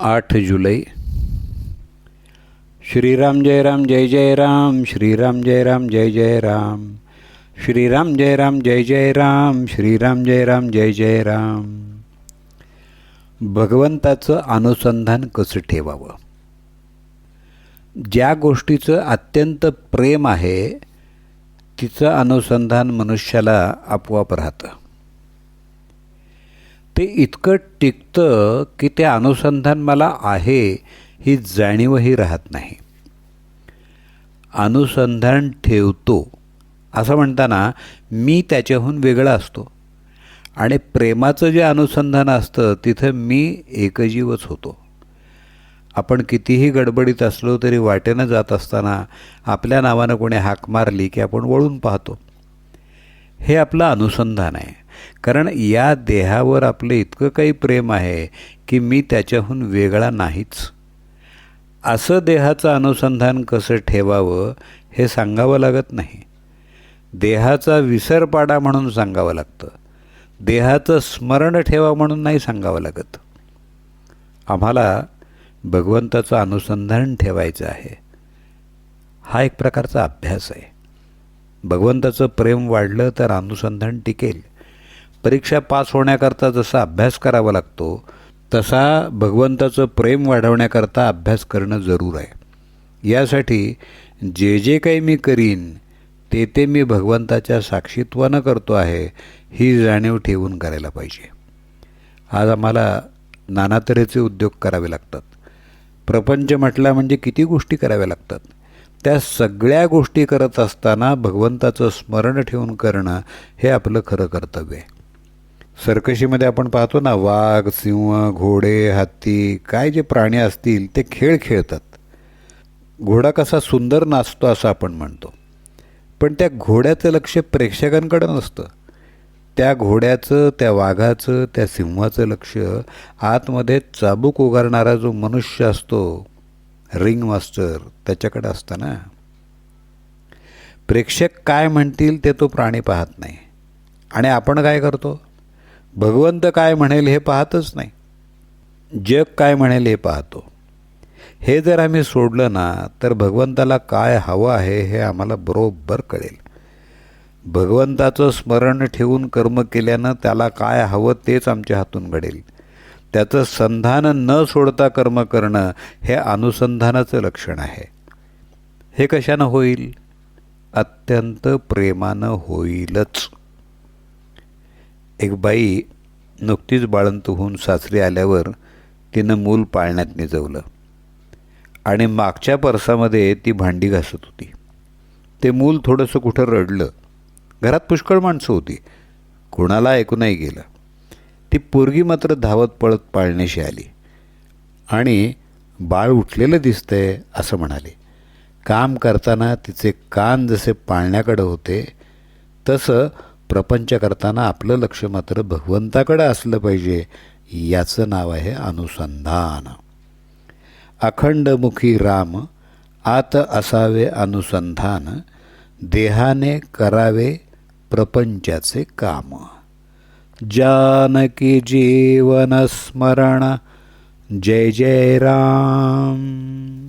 आठ जुलै. श्रीराम जय राम जय जय राम श्रीराम जय राम जय जय राम. श्रीराम जय राम जय जय राम श्रीराम जय राम जय जय राम. भगवंताचं अनुसंधान कसं ठेवावं? ज्या गोष्टीचं अत्यंत प्रेम आहे तिचं अनुसंधान मनुष्याला आपोआप राहतं. ते इतकं टिकतं की ते अनुसंधान मला आहे ही जाणीवही राहत नाही. अनुसंधान ठेवतो. असं म्हणताना मी त्याच्याहून वेगळा असतो. आणि प्रेमाचं जे अनुसंधान असतं तिथं मी एकजीवच होतो. आपण कितीही गडबडीत असलो तरी वाटेनं जात असताना आपल्या नावानं कोणी हाक मारली की आपण वळून पाहतो. हे आपलं अनुसंधान आहे. कारण या देहावर आपलं इतकं काही प्रेम आहे की मी त्याच्याहून वेगळा नाहीच. असं देहाचं अनुसंधान कसं ठेवावं हे सांगावं लागत नाही. देहाचा विसर पाडा म्हणून सांगावं लागतं. देहाचं स्मरण ठेवा म्हणून नाही सांगावं लागत. आम्हाला भगवंताचं अनुसंधान ठेवायचं आहे. हा एक प्रकारचा अभ्यास आहे. भगवंताचं प्रेम वाढलं तर अनुसंधान टिकेल. परीक्षा पास होण्याकरता जसा अभ्यास करावा लागतो तसा भगवंताचं प्रेम वाढवण्याकरता अभ्यास करणं जरूर आहे. यासाठी जे जे काही मी करीन ते ते मी भगवंताच्या साक्षीत्वानं करतो आहे ही जाणीव ठेवून करायला पाहिजे. आज आम्हाला नाना तऱ्हेचे उद्योग करावे लागतात. प्रपंच म्हटला म्हणजे किती गोष्टी कराव्या लागतात. त्या सगळ्या गोष्टी करत असताना भगवंताचं स्मरण ठेवून करणं हे आपलं खरं कर्तव्य आहे. सर्कशीमध्ये आपण पाहतो ना वाघ सिंह घोडे हत्ती काय जे प्राणी असतील ते खेळ खेळतात. घोडा कसा सुंदर नाचतो असं आपण म्हणतो. पण त्या घोड्याचं लक्ष प्रेक्षकांकडं नसतं. त्या घोड्याचं त्या वाघाचं त्या सिंहाचं लक्ष आतमध्ये चाबूक उगारणारा जो मनुष्य असतो रिंग मास्टर त्याच्याकडे असतं ना. प्रेक्षक काय म्हणतील ते तो प्राणी पाहत नाही. आणि आपण काय करतो? भगवंत काय म्हणेल हे पाहतच नाही. जग काय म्हणेल हे पाहतो. हे जर आम्ही सोडलं ना तर भगवंताला काय हवं आहे हे आम्हाला बरोबर कळेल. भगवंताचं स्मरण ठेवून कर्म केल्यानं त्याला काय हवं तेच आमच्या हातून घडेल. त्याचं संधान न सोडता कर्म करणं हे अनुसंधानाचं लक्षण आहे. हे कशानं होईल? अत्यंत प्रेमानं होईलच. एक बाई नुकतीच बाळंत होऊन सासरी आल्यावर तिनं मूल पाळण्यात निजवलं. आणि मागच्या परसामध्ये ती भांडी घासत होती. ते मूल थोडंसं कुठं रडलं. घरात पुष्कळ माणसं होती. कोणाला ऐकू नाही गेलं. ती पोरगी मात्र धावत पळत पाळण्याशी आली. आणि बाळ उठलेलं दिसतंय असं म्हणाले. काम करताना तिचे कान जसे पाळण्याकडं होते तसं प्रपंच करताना आपलं लक्ष मात्र भगवंताकडं असलं पाहिजे याचं नाव आहे अनुसंधान. अखंडमुखी राम आत असावे अनुसंधान देहाने करावे प्रपंचाचे काम. जानकी जीवन स्मरण जय जय राम.